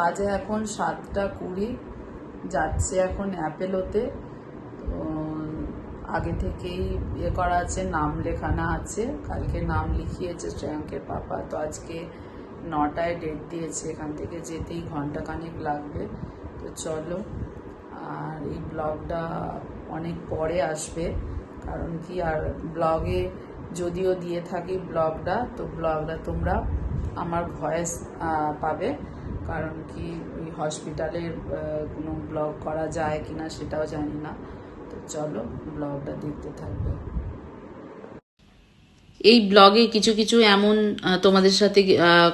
বাজে এখন সাতটা কুড়ি, যাচ্ছে এখন অ্যাপেলোতে। তো আগে থেকেই ইয়ে করা আছে, নাম লেখানো আছে। কালকে নাম লিখিয়েছে শ্রেয়াঙ্কের পাপা। তো আজকে নটায় ডেট দিয়েছে, এখান থেকে যেতেই ঘণ্টা খানেক লাগবে। তো চলো, আর এই ব্লগটা অনেক পরে আসবে। কারণ কি, আর ব্লগে যদিও দিয়ে থাকি ব্লগটা, তো ব্লগটা তোমরা আমার ভয়েস পাবে। কারণ কি ওই হসপিটালের কোনো ব্লগ করা যায় কি না সেটাও জানি না। তো চলো ব্লগটা দেখতে থাকবে। এই ব্লগে কিছু কিছু এমন তোমাদের সাথে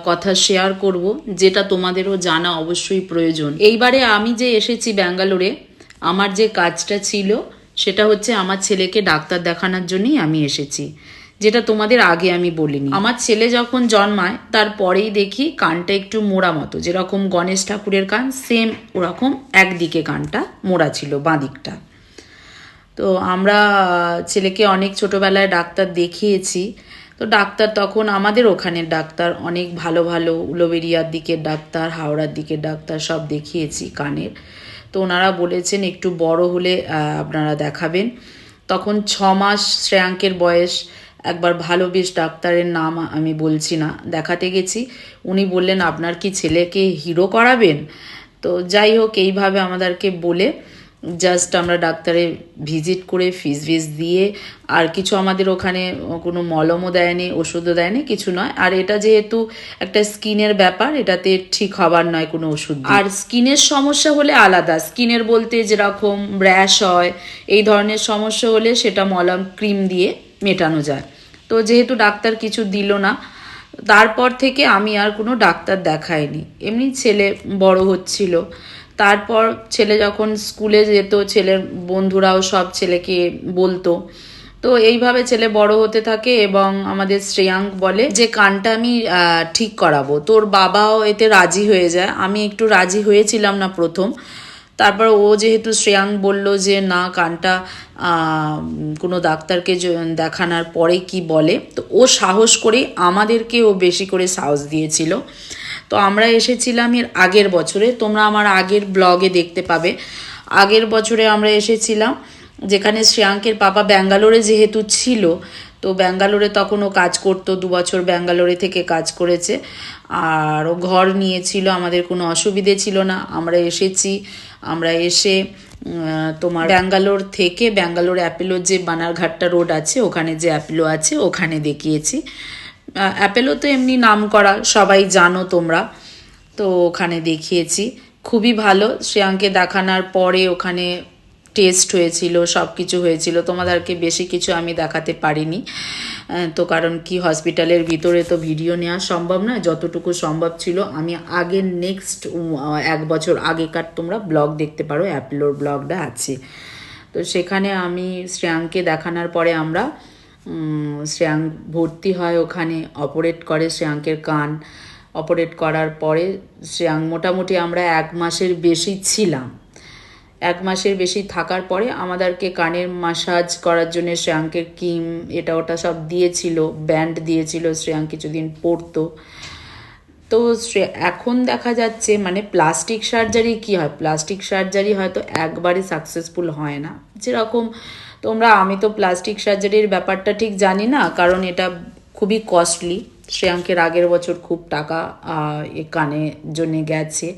কথা শেয়ার করব, যেটা তোমাদেরও জানা অবশ্যই প্রয়োজন। এইবারে আমি যে এসেছি ব্যাঙ্গালোরে, আমার যে কাজটা ছিল, সেটা হচ্ছে আমার ছেলেকে ডাক্তার দেখানোর জন্যই আমি এসেছি। যেটা তোমাদের আগে আমি বলিনি। আমার ছেলে যখন জন্মায়, তারপরেই দেখি কানটা একটু মোড়া মতো, যেরকম গণেশ ঠাকুরের কান সেম ওরকম একদিকে কানটা মোড়া ছিল বাঁ দিকটা তো আমরা ছেলেকে অনেক ছোটোবেলায় ডাক্তার দেখিয়েছি। তো ডাক্তার তখন আমাদের ওখানের ডাক্তার, অনেক ভালো ভালো উলোবেরিয়ার দিকের ডাক্তার, হাওড়ার দিকের ডাক্তার সব দেখিয়েছি কানের। তো ওনারা বলেছেন একটু বড় হলে আপনারা দেখাবেন। তখন ছ মাস শ্রেয়াঙ্কের বয়স একবার ভালো বেশ ডাক্তারের নাম আমি বলছি না, দেখাতে গেছি। উনি বললেন, আপনার কি ছেলেকে হিরো করাবেন? তো যাই হোক, এইভাবে আমাদেরকে বলে জাস্ট আমরা ডাক্তারে ভিজিট করে ফিস ফিস দিয়ে, আর কিছু আমাদের ওখানে কোনো মলমও দেয়নি, ওষুধও দেয়নি, কিছু নয়। আর এটা যেহেতু একটা স্কিনের ব্যাপার, এটাতে ঠিক হবার নয় কোনো ওষুধ আর স্কিনের সমস্যা হলে আলাদা। স্কিনের বলতে যেরকম র্যাশ হয়, এই ধরনের সমস্যা হলে সেটা মলম ক্রিম দিয়ে মেটানো যায়। তো যেহেতু ডাক্তার কিছু দিল না, তারপর থেকে আমি আর কোনো ডাক্তার দেখাইনি। এমনি ছেলে বড় হচ্ছিল। তারপর ছেলে যখন স্কুলে যেত, ছেলের বন্ধুরাও সব ছেলেকে বলতো। তো এইভাবে ছেলে বড় হতে থাকে এবং আমাদের শ্রেয়াঙ্ক বলে যে, কানটা আমি ঠিক করাবো। তোর বাবাও এতে রাজি হয়ে যায়। আমি একটু রাজি হয়েছিলাম না প্রথম। তারপর ও যেহেতু শ্রেয়াং বলল যে, না, কানটা কোনো ডাক্তারকে দেখানোর পরে কি বলে? তো ও সাহস করে আমাদেরকে ও বেশি করে সাহস দিয়েছিল। তো আমরা এসেছিলাম এর আগের বছরে। তোমরা আমার আগের ব্লগে দেখতে পাবে। আগের বছরে আমরা এসেছিলাম যেখানে শ্রেয়াঙ্কের পাপা ব্যাঙ্গালোরে যেহেতু ছিল, তো ব্যাঙ্গালোরে তখন ও কাজ করতো, দু বছর ব্যাঙ্গালোরে থেকে কাজ করেছে। আর ও ঘর নিয়েছিল, আমাদের কোনো অসুবিধে ছিল না। আমরা এসেছি আমরা এসে তোমার ব্যাঙ্গালোর থেকে ব্যাঙ্গালোর অ্যাপেলোর যে বানারঘাটটা রোড আছে, ওখানে যে অ্যাপেলো আছে, ওখানে দেখিয়েছি। অ্যাপেলো তো এমনি নাম করা সবাই জানো তোমরা। তো ওখানে দেখিয়েছি। খুবই ভালো। শ্রেয়াঙ্কে দেখানোর পরে ওখানে টেস্ট হয়েছিল সব কিছু হয়েছিল, তোমাদেরকে বেশি কিছু আমি দেখাতে পারিনি। তো কারণ কি, হসপিটালের ভিতরে তো ভিডিও নেওয়া সম্ভব নয়, যতটুকু সম্ভব ছিল। আমি আগের নেক্সট এক বছর আগেকার তোমরা ব্লগ দেখতে পারো অ্যাপলোর ব্লগটা আছে। তো সেখানে আমি শ্রেয়াঙ্কে দেখানোর পরে আমরা শ্রেয়াঙ্ক ভর্তি হয় ওখানে অপারেট করে শ্রেয়াঙ্কের কান। অপারেট করার পরে শ্রেয়াঙ্ক মোটামুটি আমরা এক মাসের বেশি ছিলাম। এক মাসের বেশি থাকার পরে আমাদেরকে কানের মাসাজ করার জন্য শ্রেয়াঙ্কের কিম এটা ওটা সব দিয়েছিল ব্যান্ড দিয়েছিল শ্রেয়াঙ্ক কিছুদিন পরতো। তো এখন দেখা যাচ্ছে মানে প্লাস্টিক সার্জারি কি হয়? প্লাস্টিক সার্জারি হয়তো একবারে সাকসেসফুল হয় না। যেরকম তোমরা, আমি তো প্লাস্টিক সার্জারির ব্যাপারটা ঠিক জানি না, কারণ এটা খুবই কস্টলি শ্রেয়াঙ্কের আগের বছর খুব টাকা কানে জন্যে গেছে।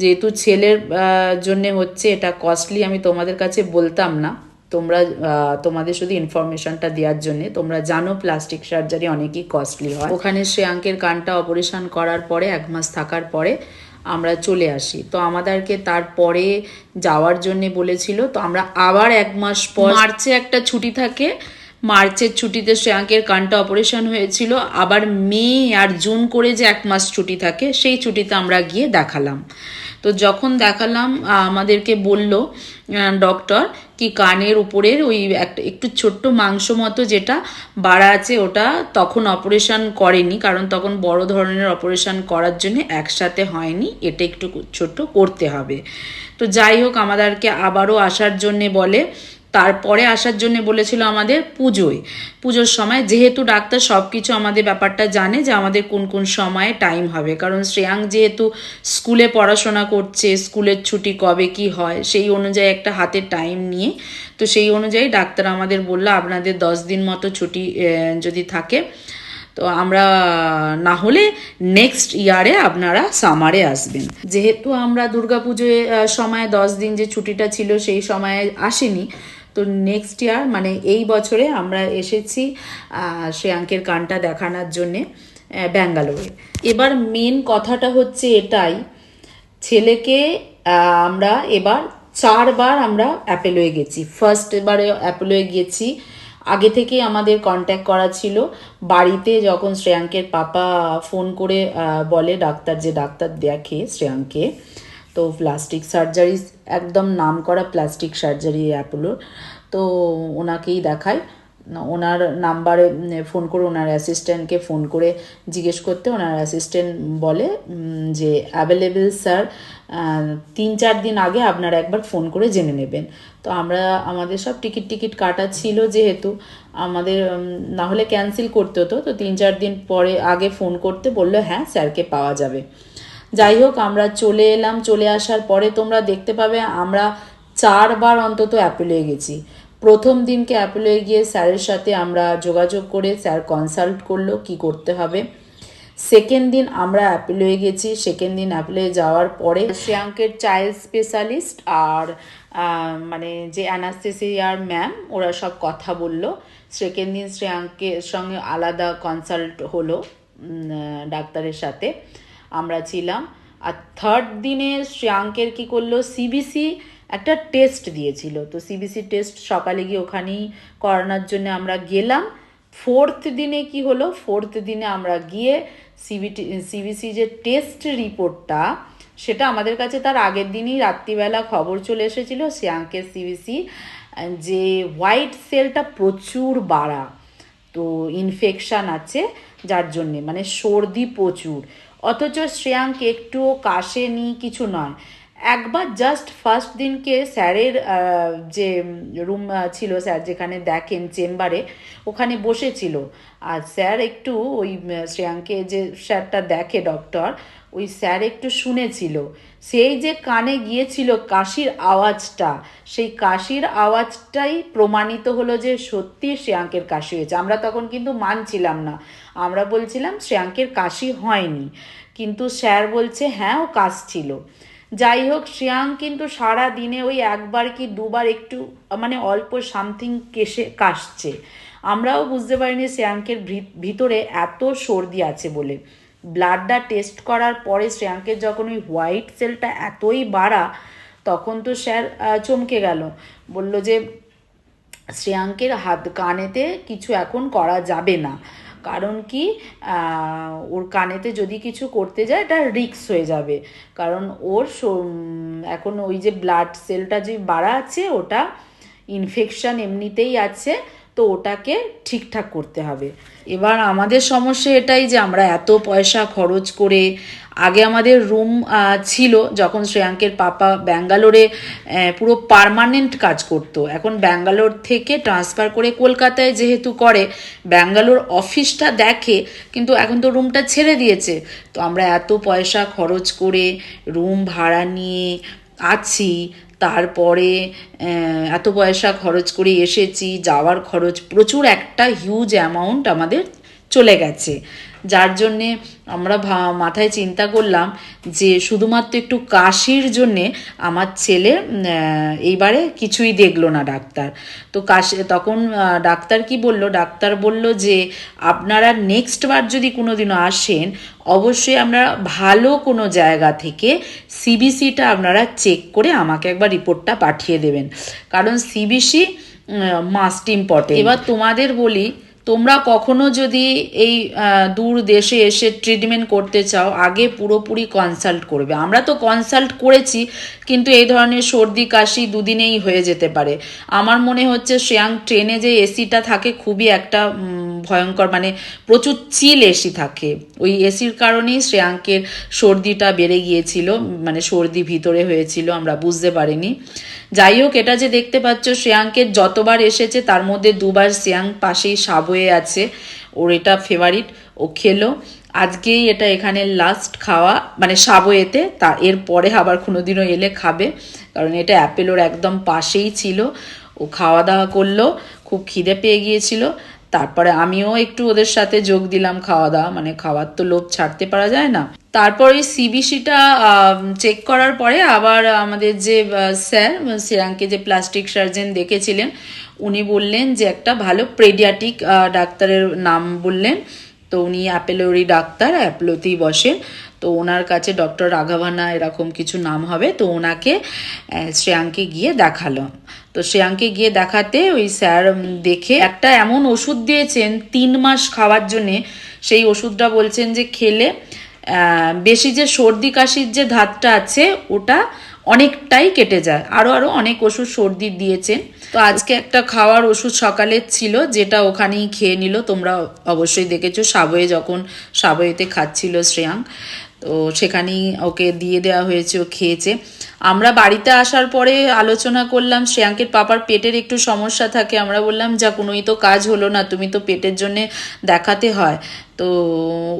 যেহেতু ছেলের জন্যে হচ্ছে এটা কস্টলি আমি তোমাদের কাছে বলতাম না। তোমরা তোমাদের শুধু ইনফরমেশনটা দেওয়ার জন্য। তোমরা জানো প্লাস্টিক সার্জারি অনেকই কস্টলি হয়। ওখানে শ্রেয়াঙ্কের কানটা অপারেশন করার পরে, এক মাস থাকার পরে আমরা চলে আসি। তো আমাদেরকে তারপরে যাওয়ার জন্য বলেছিল। তো আমরা আবার এক মাস পর মার্চে একটা ছুটি থাকে। মার্চের ছুটিতে শ্রেয়াঙ্কের কানটা অপারেশন হয়েছিল। আবার মে আর জুন করে যে এক মাস ছুটি থাকে, সেই ছুটিতে আমরা গিয়ে দেখালাম। তো যখন দেখালাম, আমাদেরকে বলল ডক্টর কি কানের উপরের ওই একটা একটু ছোট্ট মাংস মতো যেটা বাড়া আছে, ওটা তখন অপারেশন করেনি। কারণ তখন বড় ধরনের অপারেশন করার জন্য একসাথে হয়নি। এটা একটু ছোট্ট করতে হবে। তো যাই হোক, আমাদেরকে আবারও আসার জন্যে বলে তারপরে আসার জন্য বলেছিল আমাদের পুজোয়। পুজোর সময় যেহেতু ডাক্তার সব কিছু আমাদের ব্যাপারটা জানে যে আমাদের কোন কোন সময়ে টাইম হবে। কারণ শ্রেয়াং যেহেতু স্কুলে পড়াশোনা করছে, স্কুলের ছুটি কবে কি হয়, সেই অনুযায়ী একটা হাতে টাইম নিয়ে, তো সেই অনুযায়ী ডাক্তার আমাদের বলল, আপনাদের দশ দিন মতো ছুটি যদি থাকে, তো আমরা, না হলে নেক্সট ইয়ারে আপনারা সামারে আসবেন। যেহেতু আমরা দুর্গাপুজোয় সময় দশ দিন যে ছুটিটা ছিল, সেই সময়ে আসেনি তো নেক্সট ইয়ার মানে এই বছরে আমরা এসেছি শ্রেয়াঙ্কের গানটা দেখানোর জন্যে ব্যাঙ্গালোরে। এবার মেন কথাটা হচ্ছে এটাই, ছেলেকে আমরা এবার চারবার আমরা অ্যাপেলোয়ে গেছি। ফার্স্ট এবারে অ্যাপেলোয়ে গিয়েছি, আগে থেকেই আমাদের কন্ট্যাক্ট করা ছিল। বাড়িতে যখন শ্রেয়াঙ্কের পাপা ফোন করে বলে, ডাক্তার যে ডাক্তার দেখে শ্রেয়াঙ্কে তো প্লাস্টিক সার্জারি একদম নাম করা প্লাস্টিক সার্জারি অ্যাপোলোর তো ওনাকেই দেখায় ওনার নাম্বারে ফোন করে ওনার অ্যাসিস্ট্যান্টকে ফোন করে জিজ্ঞেস করতে ওনার অ্যাসিস্ট্যান্ট বলে যে অ্যাভেলেবেল স্যার তিন চার দিন আগে আপনারা একবার ফোন করে জেনে নেবেন। তো আমরা, আমাদের সব টিকিট টিকিট কাটা ছিল যেহেতু। আমাদের না হলে ক্যান্সেল করতে হতো। তো তিন চার দিন পরে আগে ফোন করতে বলল হ্যাঁ স্যারকে পাওয়া যাবে। যাই হোক, আমরা চলে এলাম, চলে আসার পরে তোমরা দেখতে পাবে আমরা চারবার অন্তত অ্যাপেলে গেছি। প্রথম দিনকে অ্যাপেলে গিয়ে স্যারের সাথে আমরা যোগাযোগ করে স্যার কনসাল্ট করল কি করতে হবে। সেকেন্ড দিন আমরা অ্যাপেলোয়ে গেছি সেকেন্ড দিন অ্যাপেলোয়ে যাওয়ার পরে শ্রেয়াঙ্কের চাইল্ড স্পেশালিস্ট আর মানে যে অ্যানাস্থেসিয়ার ম্যাম ওরা সব কথা বলল। সেকেন্ড দিন শ্রেয়াঙ্কের সঙ্গে আলাদা কনসাল্ট হলো ডাক্তারের সাথে। আমরা ছিলাম। আর থার্ড দিনে শ্রেয়াঙ্কের কি করল? সিবিসি একটা টেস্ট দিয়েছিল। তো সিবিসি টেস্ট সকালে গিয়ে ওখানেই করানোর জন্য আমরা গেলাম। ফোর্থ দিনে কি হলো? ফোর্থ দিনে আমরা গিয়ে সিবিটি সিবিসি যে টেস্ট রিপোর্টটা সেটা আমাদের কাছে তার আগের দিনই রাত্রিবেলা খবর চলে এসেছিল শ্রেয়াঙ্কের সিবিসি যে হোয়াইট সেলটা প্রচুর বাড়া। তো ইনফেকশান আছে যার জন্যে মানে সর্দি প্রচুর। অথচ শ্রেয়াঙ্ক একটুও কাশেনি কিছু নয়। একবার জাস্ট ফার্স্ট দিনকে স্যারের যে রুম ছিল স্যার, যেখানে দেখেন চেম্বারে, ওখানে বসেছিল। আর স্যার একটু ওই শ্রেয়াঙ্কে যে স্যারটা দেখে ডক্টর ওই স্যার একটু শুনেছিল। সেই যে কানে গিয়েছিল কাশির আওয়াজটা, সেই কাশির আওয়াজটাই প্রমাণিত হলো যে সত্যি শ্রেয়াঙ্কের কাশি হয়েছে। আমরা তখন কিন্তু মানছিলাম না। আমরা বলছিলাম, শ্রেয়াঙ্কের কাশি হয়নি। কিন্তু স্যার বলছে হ্যাঁ ও কাশছিল। যাই হোক, শ্রেয়াঙ্ক কিন্তু সারা দিনে ওই একবার কি দুবার একটু মানে অল্প সামথিং কেসে কাশছে। আমরাও বুঝতে পারিনি শ্রেয়াঙ্কের ভিতরে এত সর্দি আছে বলে। ব্লাডটা টেস্ট করার পরে শ্রেয়াঙ্কের যখন ওই হোয়াইট সেলটা এতই বাড়া, তখন তো স্যার চমকে গেল। বলল যে, শ্রেয়াঙ্কের হাত কানেতে কিছু এখন করা যাবে না। কারণ কি ওর কানেতে যদি কিছু করতে যায়, এটা রিক্স হয়ে যাবে। কারণ ওর এখন ওই যে ব্লাড সেলটা যে বাড়া আছে, ওটা ইনফেকশান এমনিতেই আছে। তো ওটাকে ঠিকঠাক করতে হবে। এবার আমাদের সমস্যা এটাই যে আমরা এত পয়সা খরচ করে আগে আমাদের রুম ছিল যখন শ্রেয়াঙ্কের পাপা ব্যাঙ্গালোরে পুরো পার্মানেন্ট কাজ করতো। এখন ব্যাঙ্গালোর থেকে ট্রান্সফার করে কলকাতায় যেহেতু করে, ব্যাঙ্গালোর অফিসটা দেখে কিন্তু এখন তো রুমটা ছেড়ে দিয়েছে। তো আমরা এত পয়সা খরচ করে রুম ভাড়া নিয়ে আছি তারপরে এত পয়সা খরচ করে এসেছি, যাওয়ার খরচ, প্রচুর একটা হিউজ অ্যামাউন্ট আমাদের চলে গেছে। যার জন্যে আমরা মাথায় চিন্তা করলাম যে শুধুমাত্র একটু কাশির জন্যে আমার ছেলে এইবারে কিছুই দেখল না ডাক্তার। তো কাশি তখন ডাক্তার কি বলল? ডাক্তার বলল যে আপনারা নেক্সট বার যদি কোনো দিনও আসেন অবশ্যই আমরা ভালো কোনো জায়গা থেকে সিবিসিটা আপনারা চেক করে আমাকে একবার রিপোর্টটা পাঠিয়ে দেবেন। কারণ সিবিসি মাস্ট ইম্পর্টেন্ট এবার তোমাদের বলি তোমরা কখনো যদি এই দূর দেশে এসে ট্রিটমেন্ট করতে চাও, আগে পুরোপুরি কনসাল্ট করবে। আমরা তো কনসাল্ট করেছি, কিন্তু এই ধরনের সর্দি কাশি দুদিনেই হয়ে যেতে পারে। আমার মনে হচ্ছে শ্রেয়াং ট্রেনে যে এসিটা থাকে, খুবই একটা ভয়ঙ্কর মানে প্রচুর চিল এসি থাকে। ওই এসির কারণেই শ্রেয়াঙ্কের সর্দিটা বেড়ে গিয়েছিল মানে সর্দি ভিতরে হয়েছিল, আমরা বুঝতে পারিনি। যাই হোক, এটা যে দেখতে পাচ্ছ, শ্রেয়াঙ্কের যতবার এসেছে, তার মধ্যে দুবার শ্রেয়াঙ্ক পাশেই সাবয়ে আছে। ওর এটা ফেভারিট ও খেলো। আজকেই এটা এখানে লাস্ট খাওয়া মানে সাবয়েতে, তা এর পরে আবার কোনোদিনও এলে খাবে। কারণ এটা অ্যাপেলোর একদম পাশেই ছিল। ও খাওয়া দাওয়া করল, খুব খিদে পেয়ে গিয়েছিল। তারপরে আমিও একটু ওদের সাথে যোগ দিলাম খাওয়া দাওয়া মানে খাওয়ার তো লোভ ছাড়তে পারা যায় না। তারপর সিবিসিটা চেক করার পরে আবার আমাদের যে স্যার শ্রেয়াঙ্কে যে প্লাস্টিক সার্জেন দেখেছিলেন, উনি বললেন যে একটা ভালো প্রেডিয়াটিক ডাক্তারের নাম বললেন। তো উনি অ্যাপেলোরই ডাক্তার, অ্যাপেলোতেই বসেন। তো ওনার কাছে ডক্টর রাঘাভানা এরকম কিছু নাম হবে, তো ওনাকে শ্রেয়াঙ্কে গিয়ে দেখাল। তো শ্রেয়াঙ্কে গিয়ে দেখাতে ওই স্যার দেখে একটা এমন ওষুধ দিয়েছেন তিন মাস খাওয়ার জন্যে, সেই ওষুধটা বলছেন যে খেলে বেশি যে সর্দি কাশির যে ধাতটা আছে, ওটা অনেকটাই কেটে যায়। আরও আরও অনেক ওষুধ সর্দি দিয়েছেন। তো আজকে একটা খাওয়ার ওষুধ সকালের ছিল, যেটা ওখানেই খেয়ে নিল। তোমরা অবশ্যই দেখেছ, সাবয়ে যখন সাবয়েতে খাচ্ছিল শ্রেয়াঙ্ক তো সেখানেই ওকে দিয়ে দেওয়া হয়েছে, ও খেয়েছে। আমরা বাড়িতে আসার পরে আলোচনা করলাম, শ্রেয়াঙ্কের পাপার পেটের একটু সমস্যা থাকে, আমরা বললাম যা কোনোই তো কাজ হলো না, তুমি তো পেটের জন্যে দেখাতে হয়। তো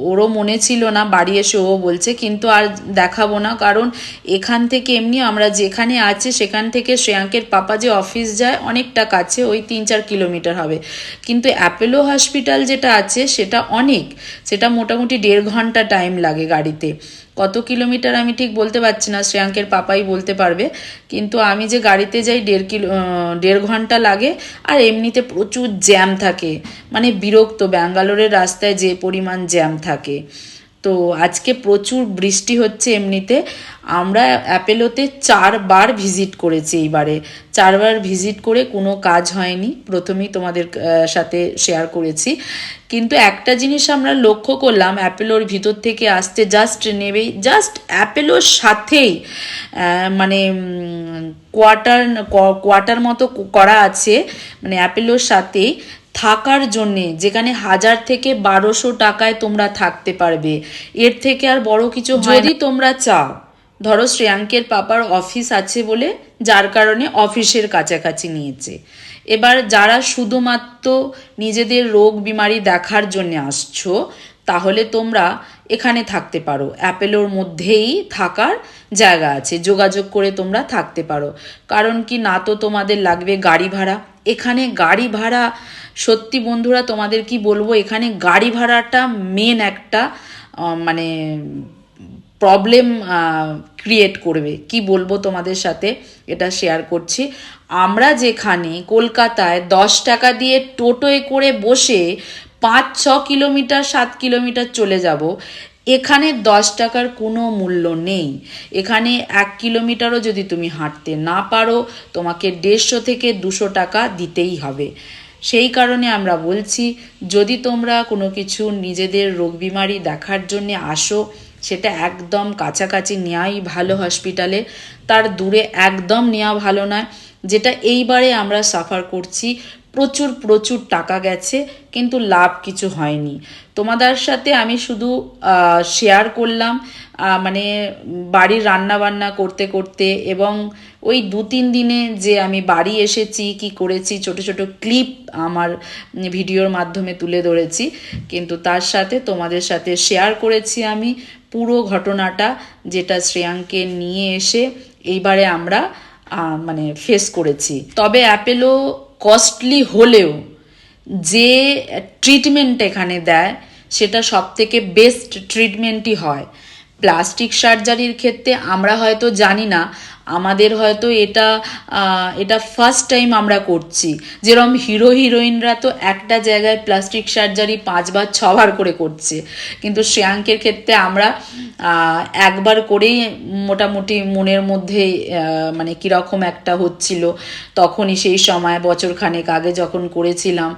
ওরও মনে ছিল না, বাড়ি এসে ও বলছে, কিন্তু আর দেখাবো না, কারণ এখান থেকে এমনি আমরা যেখানে আছি, সেখান থেকে শ্রেয়াঙ্কের পাপা যে অফিস যায়, অনেকটা কাছে, ওই তিন চার কিলোমিটার হবে। কিন্তু অ্যাপেলো হসপিটাল যেটা আছে, সেটা অনেক, সেটা মোটামুটি দেড় ঘণ্টা টাইম লাগে গাড়িতে। কত কিলোমিটার আমি ঠিক বলতে পারছি না, শ্রেয়াঙ্কের পাপাই বলতে পারবে। কিন্তু আমি যে গাড়িতে যাই, দেড় কিলো দেড় ঘণ্টা লাগে, আর এমনিতে প্রচুর জ্যাম থাকে। মানে বিরক্ত, ব্যাঙ্গালোরের রাস্তায় যে পরিমাণ জ্যাম থাকে। তো আজকে প্রচুর বৃষ্টি হচ্ছে এমনিতে। আমরা অ্যাপেলোতে চারবার ভিজিট করেছি এইবারে। চারবার ভিজিট করে কোনো কাজ হয়নি। প্রথমেই তোমাদের সাথে শেয়ার করেছি। কিন্তু একটা জিনিস আমরা লক্ষ্য করলাম, অ্যাপেলোর ভিতর থেকে আসতে জাস্ট নেবেই জাস্ট অ্যাপেলোর সাথেই মানে কোয়ার্টার কোয়ার্টার মতো করা আছে মানে অ্যাপেলোর সাথেই। থাকার জন্যে যেখানে হাজার থেকে বারোশো টাকায় তোমরা থাকতে পারবে। এর থেকে আর বড় কিছু যদি তোমরা চাও ধরো শ্রেয়াঙ্কের পাপার অফিস আছে বলে যার কারণে অফিসের কাছাকাছি নিয়েছে। এবার যারা শুধুমাত্র নিজেদের রোগ বিমারি দেখার জন্য আসছো তাহলে তোমরা এখানে থাকতে পারো। অ্যাপেলোর মধ্যেই থাকার জায়গা আছে। যোগাযোগ করে তোমরা থাকতে পারো। কারণ কি না তো তোমাদের লাগবে গাড়ি ভাড়া। এখানে গাড়ি ভাড়া, সত্যি বন্ধুরা তোমাদের কি বলব, এখানে গাড়ি ভাড়াটা মেন একটা মানে প্রবলেম ক্রিয়েট করবে। কি বলব তোমাদের সাথে? এটা শেয়ার করছি। আমরা যেখানে কলকাতায় দশ টাকা দিয়ে টোটোয় করে বসে পাঁচ ছ কিলোমিটার, সাত কিলোমিটার চলে যাব এখানে দশ টাকার কোনো মূল্য নেই। এখানে এক কিলোমিটারও যদি তুমি হাঁটতে না পারো, তোমাকে দেড়শো থেকে দুশো টাকা দিতেই হবে। সেই কারণে আমরা বলছি, যদি তোমরা কোনো কিছু নিজেদের রোগ বিমারি দেখার জন্যে আসো, সেটা একদম কাছাকাছি নেওয়াই ভালো হসপিটালে তার দূরে একদম নেওয়া ভালো নয়। যেটা এইবারে আমরা সাফার করছি প্রচুর প্রচুর টাকা গেছে, কিন্তু লাভ কিছু হয়নি। তোমাদের সাথে আমি শুধু শেয়ার করলাম মানে বাড়ির রান্না বান্না করতে করতে এবং ওই দু তিন দিনে যে আমি বাড়ি এসেছি, কি করেছি, ছোট ছোট ক্লিপ আমার ভিডিওর মাধ্যমে তুলে ধরেছি। কিন্তু তার সাথে তোমাদের সাথে শেয়ার করেছি আমি পুরো ঘটনাটা, যেটা শ্রেয়াঙ্কে নিয়ে এসে এইবারে আমরা মানে ফেস করেছি। তবে অ্যাপেলো কস্টলি হলেও যে ট্রিটমেন্ট এখানে দেয়, সেটা সব থেকে বেস্ট ট্রিটমেন্টই হয়। প্লাস্টিক সার্জারির ক্ষেত্রে আমরা হয়তো জানি না আমাদের হয়তো এটা এটা ফার্স্ট টাইম আমরা করছি। যেরকম হিরো হিরোইনরা তো একটা জায়গায় প্লাস্টিক সার্জারি পাঁচবার, ছবার করে করছে। কিন্তু শ্রেয়াঙ্কের ক্ষেত্রে আমরা একবার করেই মোটামুটি মনের মধ্যে মানে কীরকম একটা হচ্ছিল, তখনই সেই সময় বছরখানেক আগে যখন করেছিলাম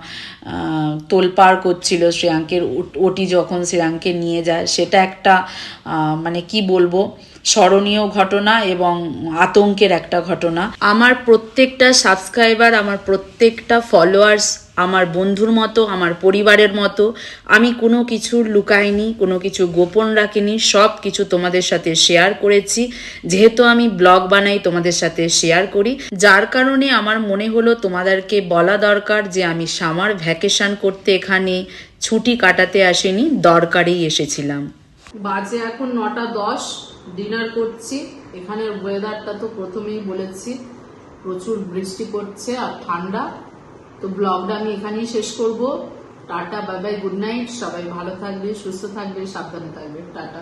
তোলপাড় করছিল শ্রেয়াঙ্কের ওটি যখন শ্রেয়াঙ্কে নিয়ে যায়, সেটা একটা মানে কি বলব স্মরণীয় ঘটনা এবং আতঙ্কের একটা ঘটনা। আমার প্রত্যেকটা সাবস্ক্রাইবার আমার প্রত্যেকটা ফলোয়ার্স আমার বন্ধুর মতো, আমার পরিবারের মতো, আমি কোনো কিছুর লুকাইনি, কোনো কিছু গোপন রাখিনি, সব কিছু তোমাদের সাথে শেয়ার করেছি। যেহেতু আমি ব্লগ বানাই, তোমাদের সাথে শেয়ার করি। যার কারণে আমার মনে হলো তোমাদেরকে বলা দরকার যে আমি সামার ভ্যাকেশন করতে এখানে ছুটি কাটাতে আসিনি, দরকারেই এসেছিলাম। বাজে এখন নটা দশ। ডিনার করছি। এখানের ওয়েদারটা তো প্রথমেই বলেছি, প্রচুর বৃষ্টি পড়ছে আর ঠান্ডা। তো ব্লগটা আমি এখানেই শেষ করব। Tata bye bye good night সবাই ভালো থাকবে, সুস্থ থাকবে, সাবধানে থাকবে। টাটা।